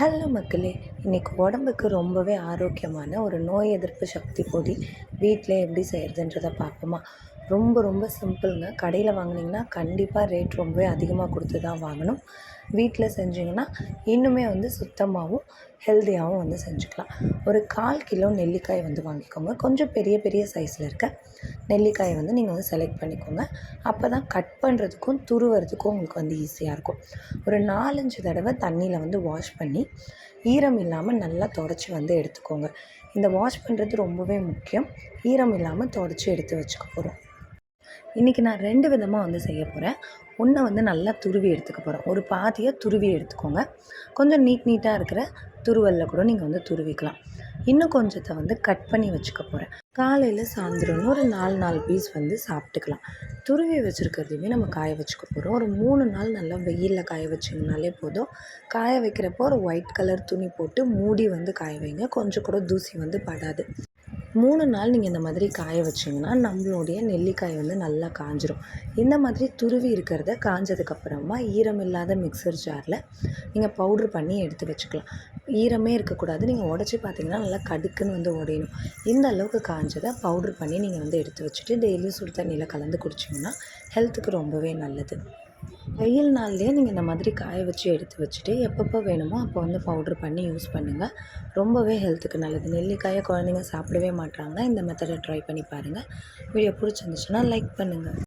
Hello மக்களே இன்றைக்கி உடம்புக்கு ரொம்பவே ஆரோக்கியமான ஒரு நோய் எதிர்ப்பு சக்தி பொடி வீட்டில் எப்படி செய்கிறதுன்றதை பார்ப்போமா? ரொம்ப ரொம்ப சிம்பிளுங்க. கடையில் வாங்கினீங்கன்னா கண்டிப்பாக ரேட் ரொம்பவே அதிகமாக கொடுத்து தான் வாங்கணும். வீட்டில் செஞ்சிங்கன்னா இன்னுமே வந்து சுத்தமாகவும் ஹெல்த்தியாகவும் வந்து செஞ்சுக்கலாம். ஒரு கால் கிலோ நெல்லிக்காய் வந்து வாங்கிக்கோங்க. கொஞ்சம் பெரிய பெரிய சைஸில் இருக்க நெல்லிக்காயை வந்து நீங்கள் வந்து செலக்ட் பண்ணிக்கோங்க. அப்போ தான் கட் பண்ணுறதுக்கும் துருவுறதுக்கும் உங்களுக்கு வந்து ஈஸியாக இருக்கும். ஒரு நாலஞ்சு தடவை தண்ணியில் வந்து வாஷ் பண்ணி ஈரம் இல்லாமல் நல்லா தொடச்சி வந்து எடுத்துக்கோங்க. இந்த வாஷ் பண்ணுறது ரொம்பவே முக்கியம். ஈரம் இல்லாமல் தொடச்சி எடுத்து வச்சுக்க போகிறோம் இன்றைக்கி நான் ரெண்டு விதமாக வந்து செய்ய போகிறேன் ஒன்றை வந்து நல்லா துருவி எடுத்துக்க போகிறேன் ஒரு பாதியை துருவி எடுத்துக்கோங்க. கொஞ்சம் நீட் நீட்டாக இருக்கிற துருவலில் கூட நீங்கள் வந்து துருவிக்கலாம். இன்னும் கொஞ்சத்தை வந்து கட் பண்ணி வச்சுக்க போகிறேன் காலையில் சாயந்தரம்னு ஒரு நாலு நாலு பீஸ் வந்து சாப்பிட்டுக்கலாம். துருவி வச்சுருக்கிறதையுமே நம்ம காய வச்சுக்க போகிறோம் ஒரு மூணு நாள் நல்லா வெயிலில் காய வச்சிங்கனாலே போதும். காய வைக்கிறப்போ ஒரு ஒயிட் கலர் துணி போட்டு மூடி வந்து காய வைங்க. கொஞ்சம் கூட தூசி வந்து படாது. மூணு நாள் நீங்கள் இந்த மாதிரி காய வச்சிங்கன்னா நம்மளுடைய நெல்லிக்காய் வந்து நல்லா காஞ்சிரும். இந்த மாதிரி துருவி இருக்கிறத காஞ்சதுக்கப்புறமா ஈரம் இல்லாத மிக்சர் ஜாரில் நீங்கள் பவுட்ரு பண்ணி எடுத்து வச்சுக்கலாம். ஈரமே இருக்கக்கூடாது. நீங்கள் உடச்சி பார்த்தீங்கன்னா நல்லா கடுக்குன்னு வந்து உடையணும். இந்த அளவுக்கு காஞ்சதை பவுட்ரு பண்ணி நீங்கள் வந்து எடுத்து வச்சுட்டு டெய்லியும் சுடு தண்ணியில் கலந்து குடிச்சிங்கன்னா ஹெல்த்துக்கு ரொம்பவே நல்லது. வெயில் நாள்லேயே நீங்கள் இந்த மாதிரி காய வச்சு எடுத்து வச்சுட்டு எப்பப்போ வேணுமோ அப்போ வந்து பவுட்ரு பண்ணி யூஸ் பண்ணுங்கள் ரொம்பவே ஹெல்த்துக்கு நல்லது. நெல்லிக்காயை குழந்தைங்க சாப்பிடவே மாட்டாங்க இந்த மெத்தடை ட்ரை பண்ணி பாருங்கள் வீடியோ பிடிச்சிருந்துச்சுன்னா லைக் பண்ணுங்கள்